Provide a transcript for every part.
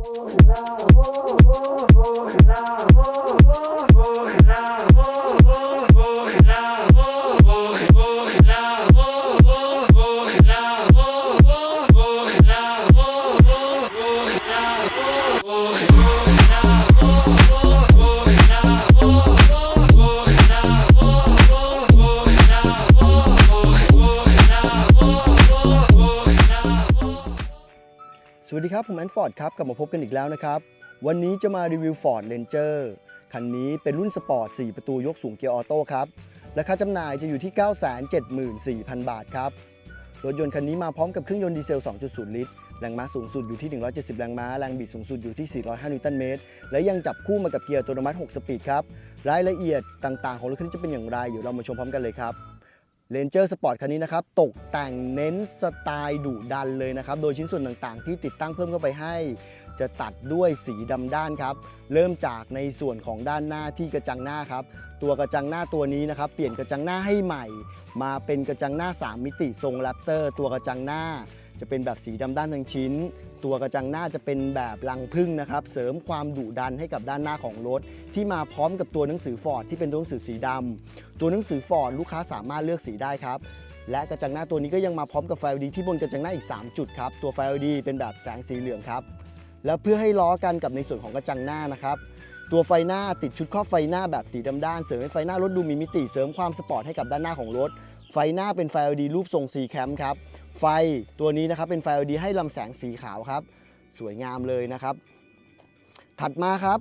ส วัสดีครับ ผมแอนฟอร์ดครับ กลับมาพบกันอีกแล้วนะครับ วันนี้จะมารีวิว Ford Ranger คันนี้เป็นรุ่นสปอร์ต 4 ประตูยกสูงเกียร์ออโต้ครับ ราคาจำหน่ายจะอยู่ที่ 974,000 บาทครับ รถยนต์คันนี้มาพร้อมกับเครื่องยนต์ดีเซล 2.0 ลิตร แรงม้าสูงสุดอยู่ที่ 170 แรงม้า แรงบิดสูงสุดอยู่ที่ 405 นิวตันเมตร และยังจับคู่มากับเกียร์อัตโนมัติ 6 สปีดครับ รายละเอียดต่างๆ ของรถคันนี้จะเป็นอย่างไร เดี๋ยวเรามาชมพร้อมกันเลยครับ เ a นเจอร์สปอร์ตคันนี้นะครับ ตกแต่งเน้นสไตล์ดุดันเลยนะครับ โดยชิ้นส่วนต่างๆ ที่ติดตั้งเพิ่มเข้าไปให้ จะตัดด้วยสีดำด้านครับ เริ่มจากในส่วนของด้านหน้าที่กระจังหน้าครับ ตัวกระจังหน้าตัวนี้นะครับ เปลี่ยนกระจังหน้าให้ใหม่ มาเป็นกระจังหน้า 3 มิติทรงแรปเตอร์ ตัวกระจังหน้า จะเป็นแบบสีดำด้านทั้งชิ้น ตัวกระจังหน้าจะเป็นแบบรังพึ่งนะครับ เสริมความดุดันให้กับด้านหน้าของรถ ที่มาพร้อมกับตัวหนังสือฟอร์ดที่เป็นตัวหนังสือสีดำตัวหนังสือฟอร์ดลูกค้าสามารถเลือกสีได้ครับและกระจังหน้าตัวนี้ก็ยังมาพร้อมกับไฟ LED ที่บนกระจังหน้าอีก 3 จุดครับ ตัวไฟ LED เป็นแบบแสงสีเหลืองครับ แล้วเพื่อให้ล้อกันกับในส่วนของกระจังหน้านะครับ ตัวไฟหน้าติดชุดครอบไฟหน้าแบบสีดำด้าน เสริมให้ไฟหน้ารถดูมีมิติ เสริมความสปอร์ตให้กับด้านหน้าของรถ ไฟหน้าเป็นไฟ LED รูปทรง C แคมครับ ไฟตัวนี้นะครับเป็นไฟ LED ให้ลำแสงสีขาวครับ สวยงามเลยนะครับ ถัดมาครับ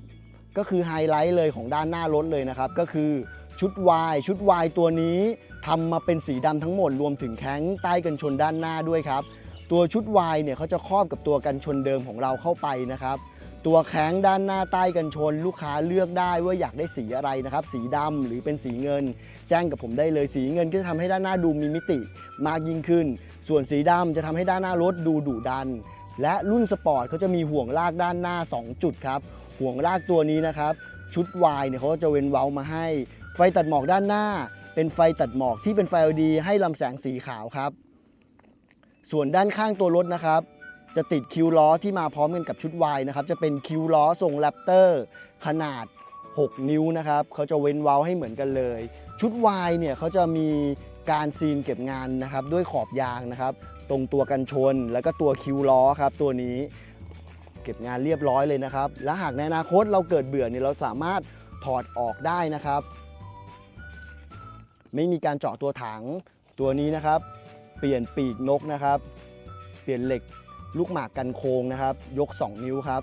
ก็คือไฮไลท์เลยของด้านหน้ารถเลยนะครับ ก็คือชุด Y ชุด Y ตัวนี้ทำมาเป็นสีดำทั้งหมดรวมถึงแข้งใต้กันชนด้านหน้าด้วยครับ ตัวชุด Y เนี่ยเขาจะครอบกับตัวกันชนเดิมของเราเข้าไปนะครับ ตัวแข้งด้านหน้าใต้กันชน ลูกค้าเลือกได้ว่าอยากได้สีอะไรนะครับ สีดำหรือเป็นสีเงิน แจ้งกับผมได้เลยสีเงินก็จะทำให้ด้านหน้าดูมีมิติมากยิ่งขึ้น ส่วนสีดำจะทำให้ด้านหน้ารถดูดุดัน และรุ่นสปอร์ตเขาจะมีห่วงลากด้านหน้า 2 จุดครับห่วงลากตัวนี้นะครับ ชุด Y เนี่ยเขาก็จะเว้นเว้ามาให้ ไฟตัดหมอกด้านหน้า เป็นไฟตัดหมอกที่เป็นไฟ LED ให้ลำแสงสีขาวครับ ส่วนด้านข้างตัวรถนะครับ จะติดคิวล้อที่มาพร้อมกันกับชุด Y นะครับ จะเป็นคิวล้อทรงแรปเตอร์ขนาด 6 นิ้วนะครับเขาจะเว้นเว้าให้เหมือนกันเลย ชุด Y เนี่ยเขาจะมีการซีนเก็บงานนะครับ ด้วยขอบยางนะครับ ตรงตัวกันชนแล้วก็ตัวคิวล้อครับ ตัวนี้เก็บงานเรียบร้อยเลยนะครับ และหากในอนาคตเราเกิดเบื่อเนี่ยเราสามารถถอดออกได้นะครับ ไม่มีการเจาะตัวถังตัวนี้นะครับ เปลี่ยนปีกนกนะครับ เปลี่ยนเหล็ก ลูกหมากกันโค้งนะครับ ยก 2 นิ้วครับ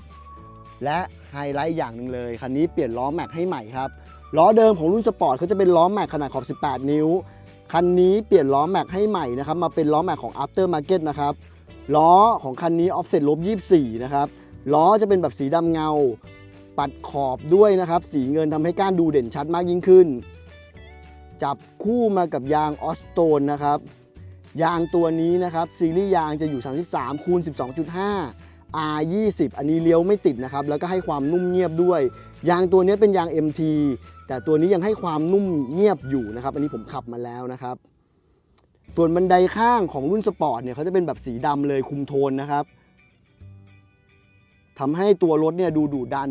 และไฮไลท์อย่างหนึ่งเลย คันนี้เปลี่ยนล้อแม็กให้ใหม่ครับ ล้อเดิมของรุ่นสปอร์ตเขาจะเป็นล้อแม็กขนาดขอบ 18 นิ้ว คันนี้เปลี่ยนล้อแม็กให้ใหม่นะครับ มาเป็นล้อแม็กของ After Market นะครับ ล้อของคันนี้ offset ลบ24 นะครับ ล้อจะเป็นแบบสีดำเงา ปัดขอบด้วยนะครับ สีเงินทำให้ก้านดูเด่นชัดมากยิ่งขึ้น จับคู่มากับยางออสโตนนะครับ ยางตัวนี้นะครับซีรีส์ยางจะอยู่ 33คูณ12.5 R 20 อันนี้เลี้ยวไม่ติดนะครับ แล้วก็ให้ความนุ่มเงียบด้วย ยางตัวนี้เป็นยาง MT แต่ตัวนี้ยังให้ความนุ่มเงียบอยู่นะครับ อันนี้ผมขับมาแล้วนะครับ ส่วนบันไดข้างของรุ่นสปอร์ตเนี่ยเขาจะเป็นแบบสีดำเลยคุมโทนนะครับทำให้ตัวรถเนี่ยดูดุดัน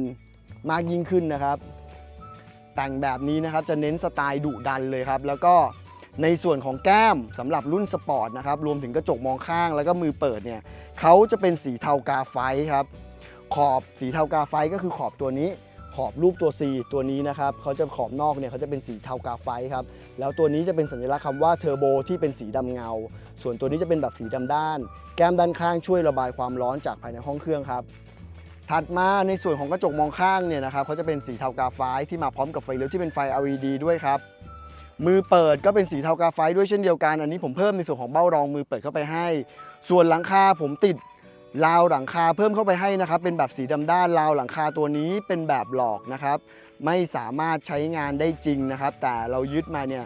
มากยิ่งขึ้นนะครับ แต่งแบบนี้นะครับจะเน้นสไตล์ดุดันเลยครับ แล้วก็ ในส่วนของแก้มสำหรับรุ่นสปอร์ตนะครับรวมถึงกระจกมองข้างแล้วก็มือเปิดเนี่ยเขาจะเป็นสีเทากาไฟครับขอบสีเทากาไฟก็คือขอบตัวนี้ ขอบรูปตัว C ตัวนี้นะครับเขาจะขอบนอกเนี่ยเขาจะเป็นสีเทากาไฟครับแล้วตัวนี้จะเป็นสัญลักษณ์คำว่าเทอร์โบที่เป็นสีดำเงา ส่วนตัวนี้จะเป็นแบบสีดำด้าน แก้มด้านข้างช่วยระบายความร้อนจากภายในห้องเครื่องครับถัดมาในส่วนของกระจกมองข้างเนี่ยนะครับเขาจะเป็นสีเทากาไฟที่มาพร้อมกับไฟเลี้ยวที่เป็นไฟ LED ด้วยครับ มือเปิดก็เป็นสีเทากาไฟด้วยเช่นเดียวกัน อันนี้ผมเพิ่มในส่วนของเบ้ารองมือเปิดเข้าไปให้ ส่วนหลังคาผมติดราวหลังคาเพิ่มเข้าไปให้นะครับ เป็นแบบสีดำด้านราวหลังคาตัวนี้เป็นแบบหลอกนะครับ ไม่สามารถใช้งานได้จริงนะครับ แต่เรายึดมาเนี่ย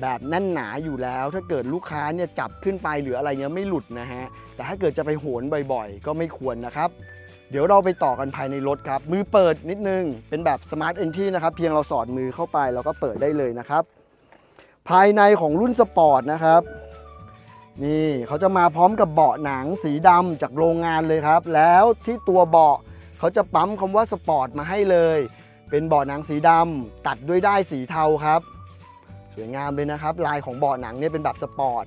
แบบแน่นหนาอยู่แล้ว ถ้าเกิดลูกค้าเนี่ยจับขึ้นไปหรืออะไรเงี้ยไม่หลุดนะฮะแต่ถ้าเกิดจะไปโหนบ่อยๆ ก็ไม่ควรนะครับ เดี๋ยวเราไปต่อกันภายในรถครับ มือเปิดนิดนึงเป็นแบบ Smart Entry นะครับ เพียงเราสอดมือเข้าไปเราก็เปิดได้เลยนะครับ ภายในของรุ่นสปอร์ตนะครับ นี่เขาจะมาพร้อมกับเบาะหนังสีดำจากโรงงานเลยครับ แล้วที่ตัวเบาะเขาจะปั๊มคำว่าสปอร์ตมาให้เลย เป็นเบาะหนังสีดำตัดด้วยด้ายสีเทาครับ สวยงามเลยนะครับ ลายของเบาะหนังเนี่ยเป็นแบบสปอร์ต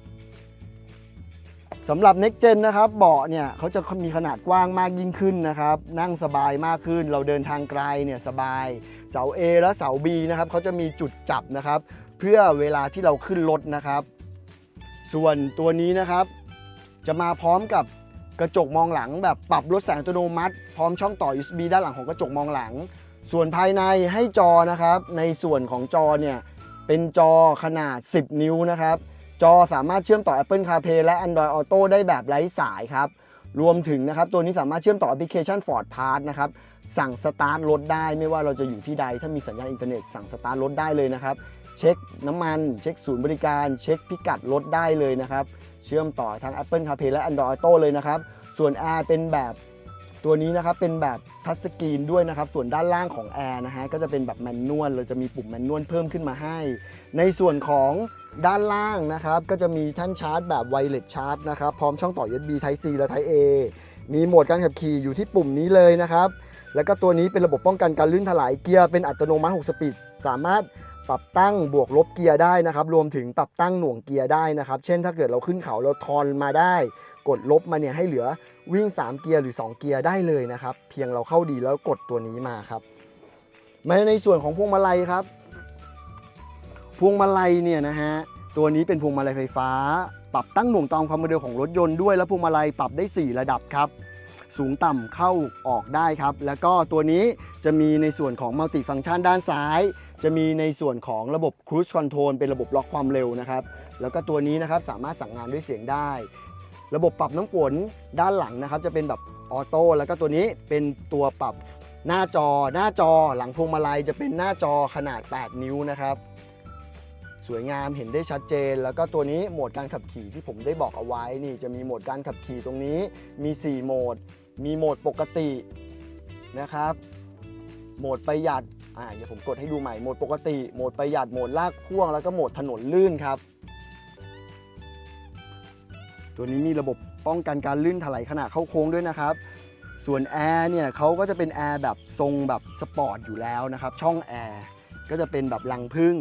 สำหรับ Next Gen นะครับเบาะเนี่ยเขาจะมีขนาดกว้างมากยิ่งขึ้นนะครับ นั่งสบายมากขึ้น เราเดินทางไกลเนี่ยสบาย เสา A และเสา B นะครับเขาจะมีจุดจับนะครับ พื่อเวลาที่เราขึ้นรถนะครับ ส่วนตัวนี้นะครับ จะมาพร้อมกับกระจกมองหลังแบบปรับลดแสงอัตโนมัติ พร้อมช่องต่อ USB ด้านหลังของกระจกมองหลัง ส่วนภายในให้จอนะครับ ในส่วนของจอเนี่ยเป็นจอขนาด 10 นิ้วนะครับ จอสามารถเชื่อมต่อ Apple CarPlay และ Android Auto ได้แบบไร้สายครับ รวมถึงนะครับ ตัวนี้สามารถเชื่อมต่อแอปพลิเคชัน Ford Pass นะครับ สั่งสตาร์ทรถได้ไม่ว่าเราจะอยู่ที่ใด ถ้ามีสัญญาณอินเทอร์เน็ตสั่งสตาร์ทรถได้เลยนะครับ เช็คน้ำมัน เช็คศูนย์บริการ เช็คพิกัดรถได้เลยนะครับ เชื่อมต่อทาง Apple CarPlay และ Android Auto เลยนะครับ ส่วน Air เป็นแบบตัวนี้นะครับเป็นแบบทัชสกรีนด้วยนะครับ ส่วนด้านล่างของ Air นะฮะก็จะเป็นแบบแมนนวลเราจะมีปุ่มแมนนวลเพิ่มขึ้นมาให้ ในส่วนของด้านล่างนะครับ ก็จะมีท่านชาร์จแบบไวเลสชาร์จนะครับ พร้อมช่องต่อ USB Type C และ Type A มีโหมดการขับขี่อยู่ที่ปุ่มนี้เลยนะครับ แล้วก็ตัวนี้เป็นระบบป้องกันการลื่นถลายเกียร์เป็นอัตโนมัติ 6 สปีด สามารถ ปรับตั้งบวกลบเกียร์ได้นะครับ รวมถึงปรับตั้งหน่วงเกียร์ได้นะครับ เช่นถ้าเกิดเราขึ้นเขาเราทอนมาได้ กดลบมาเนี่ยให้เหลือวิ่ง 3 เกียร์หรือ 2 เกียร์ได้เลยนะครับ เพียงเราเข้าดีแล้วกดตัวนี้มาครับ มาในส่วนของพวงมาลัยครับ พวงมาลัยเนี่ยนะฮะตัวนี้เป็นพวงมาลัยไฟฟ้า ปรับตั้งหน่วงตามความเร็วของรถยนต์ด้วย แล้วพวงมาลัยปรับได้ 4 ระดับครับสูงต่ำเข้าออกได้ครับ แล้วก็ตัวนี้จะมีในส่วนของมัลติฟัง c t ชันด้านซ้าย จะมีในส่วนของระบบ Cruise Control เป็นระบบล็อกความเร็วนะครับ แล้วก็ตัวนี้นะครับสามารถสั่งงานด้วยเสียงได้ ระบบปรับน้ำฝนด้านหลังนะครับ จะเป็นแบบออโต้แล้วก็ตัวนี้เป็นตัวปรับหน้าจอ หน้าจอหลังพวงมาลัยจะเป็นหน้าจอขนาด 8 นิ้วนะครับสวยงามเห็นได้ชัดเจน แล้วก็ตัวนี้โหมดการขับขี่ที่ผมได้บอกเอาไว้นี่จะมีโหมดการขับขี่ตรงนี้ มี 4 โหมด มีโหมดปกตินะครับ โหมดประหยัด อ่าเดี๋ยวผมกดให้ดูใหม่โหมดปกติโหมดประหยัดโหมดลากพ่วงแล้วก็โหมดถนนลื่นครับ ตัวนี้มีระบบป้องกันการลื่นถลายขณะเข้าโค้งด้วยนะครับ ส่วนแอร์เนี่ยเขาก็จะเป็นแอร์แบบทรงแบบสปอร์ตอยู่แล้วนะครับ ช่องแอร์ก็จะเป็นแบบรังพึ่ง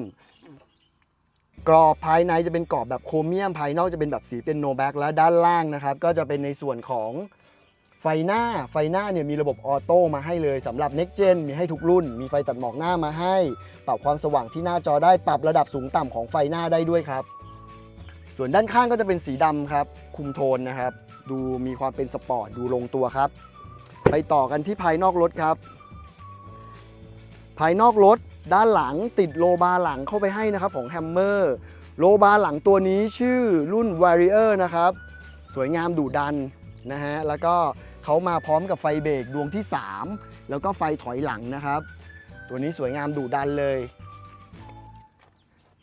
กรอบภายในจะเป็นกรอบแบบโครเมียมภายนอกจะเป็นแบบสีเป็นโนแบ็กและด้านล่างนะครับ ก็จะเป็นในส่วนของ ไฟหน้าไฟหน้าเนี่ยมีระบบออโต้มาให้เลยสำหรับ Next Gen มีให้ทุกรุ่น มีไฟตัดหมอกหน้ามาให้ ปรับความสว่างที่หน้าจอได้ปรับระดับสูงต่ำของไฟหน้าได้ด้วยครับ ส่วนด้านข้างก็จะเป็นสีดำครับ คุมโทนนะครับ ดูมีความเป็นสปอร์ตดูลงตัวครับ ไปต่อกันที่ภายนอกรถครับ ภายนอกรถด้านหลังติดโลบาร์หลังเข้าไปให้นะครับของแฮมเมอร์โลบาร์หลังตัวนี้ชื่อรุ่น Warrior นะครับ สวยงามดุดันนะฮะแล้วก็ เขามาพร้อมกับไฟเบรกดวงที่ 3 แล้วก็ไฟถอยหลังนะครับ ตัวนี้สวยงามดุดันเลย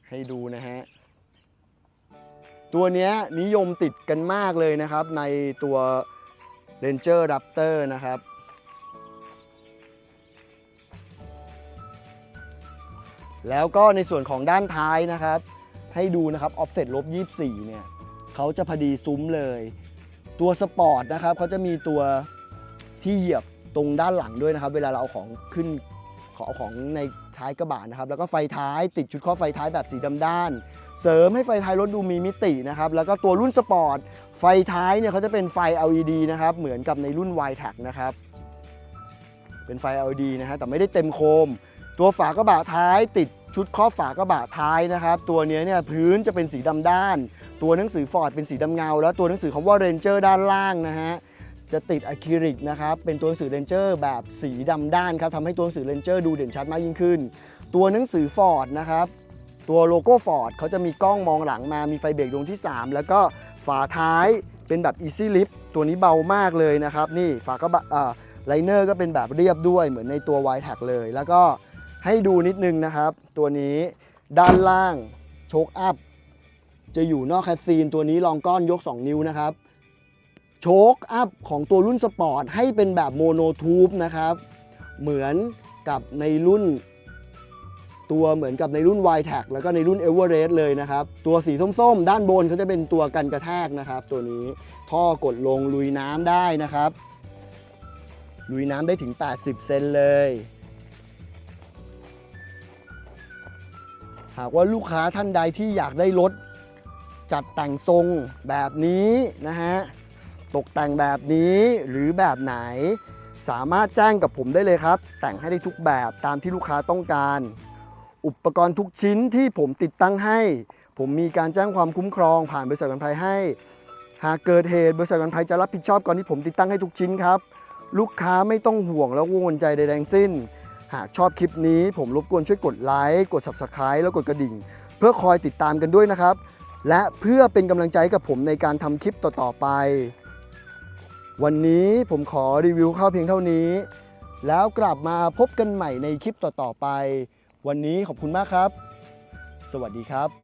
ให้ดูนะฮะ ตัวนี้นิยมติดกันมากเลยนะครับ ในตัว Ranger Raptor นะครับแล้วก็ในส่วนของด้านท้ายนะครับ ให้ดูนะครับ offset ลบ 24 เนี่ยเขาจะพอดีซุ้มเลย ตัวสปอร์ตนะครับเขาจะมีตัวที่เหยียบตรงด้านหลังด้วยนะครับ เวลาเราเอาของขึ้นขอเอาของในท้ายกระบะนะครับ แล้วก็ไฟท้ายติดชุดข้อไฟท้ายแบบสีดำด้าน เสริมให้ไฟท้ายรถดูมีมิตินะครับ แล้วก็ตัวรุ่นสปอร์ตไฟท้ายเนี่ยเขาจะเป็นไฟ LED นะครับ เหมือนกับในรุ่น y t a c นะครับ เป็นไฟ LED นะฮะแต่ไม่ได้เต็มโคม ตัวฝากระบะท้ายติดชุดครอบฝากระบะท้ายนะครับ ตัวเนี้ยเนี่ยพื้นจะเป็นสีดำด้าน ตัวหนังสือฟอร์ดเป็นสีดำเงา แล้วตัวหนังสือคำว่า Ranger ด้านล่างนะฮะจะติดอะคริลิกนะครับ เป็นตัวหนังสือ Ranger แบบสีดำด้านครับทำให้ตัวหนังสือ Ranger ดูเด่นชัดมากยิ่งขึ้น ตัวหนังสือ Ford นะครับ ตัวโลโก้ Ford เขาจะมีกล้องมองหลังมา มีไฟเบรกดวงที่ 3 แล้วก็ฝาท้ายเป็นแบบ Easy Lift ตัวนี้เบามากเลยนะครับ นี่ฝากระบอ่าไลเนอร์ก็เป็นแบบเรียบด้วยเหมือนในตัว y t a g เลย แล้วก็ให้ดูนิดนึงนะครับ ตัวนี้ด้านล่างโชคอัพ จะอยู่นอกแคสซีนตัวนี้ลองก้อนยก 2 นิ้วนะครับ โชคอัพของตัวรุ่นสปอร์ตให้เป็นแบบโมโนทูบนะครับ เหมือนกับในรุ่น ตัวเหมือนกับในรุ่น y t a g แล้วก็ในรุ่น e v e r e s t เลยนะครับ ตัวสีส้มๆ ด้านบนเขาจะเป็นตัวกันกระแทกนะครับ ตัวนี้ท่อกดลงลุยน้ำได้นะครับ ลุยน้ำได้ถึง 80 เซนเลยหากว่าลูกค้าท่านใดที่อยากได้รถ จัดแต่งทรงแบบนี้นะฮะตกแต่งแบบนี้หรือแบบไหน สามารถแจ้งกับผมได้เลยครับ แต่งให้ได้ทุกแบบตามที่ลูกค้าต้องการ อุปกรณ์ทุกชิ้นที่ผมติดตั้งให้ ผมมีการแจ้งความคุ้มครองผ่านบริษัทกันภัยให้ หากเกิดเหตุบริษัทกันภัยจะรับผิดชอบก่อนที่ผมติดตั้งให้ทุกชิ้นครับ ลูกค้าไม่ต้องห่วงและกังวลใจใดๆทั้งสิ้น หากชอบคลิปนี้ผมรบกวนช่วยกดไลค์กด Subscribe แล้วกดกระดิ่ง เพื่อคอยติดตามกันด้วยนะครับ และเพื่อเป็นกำลังใจกับผมในการทำคลิปต่อๆไป วันนี้ผมขอรีวิวข้าวเพียงเท่านี้ แล้วกลับมาพบกันใหม่ในคลิปต่อๆไป วันนี้ขอบคุณมากครับ สวัสดีครับ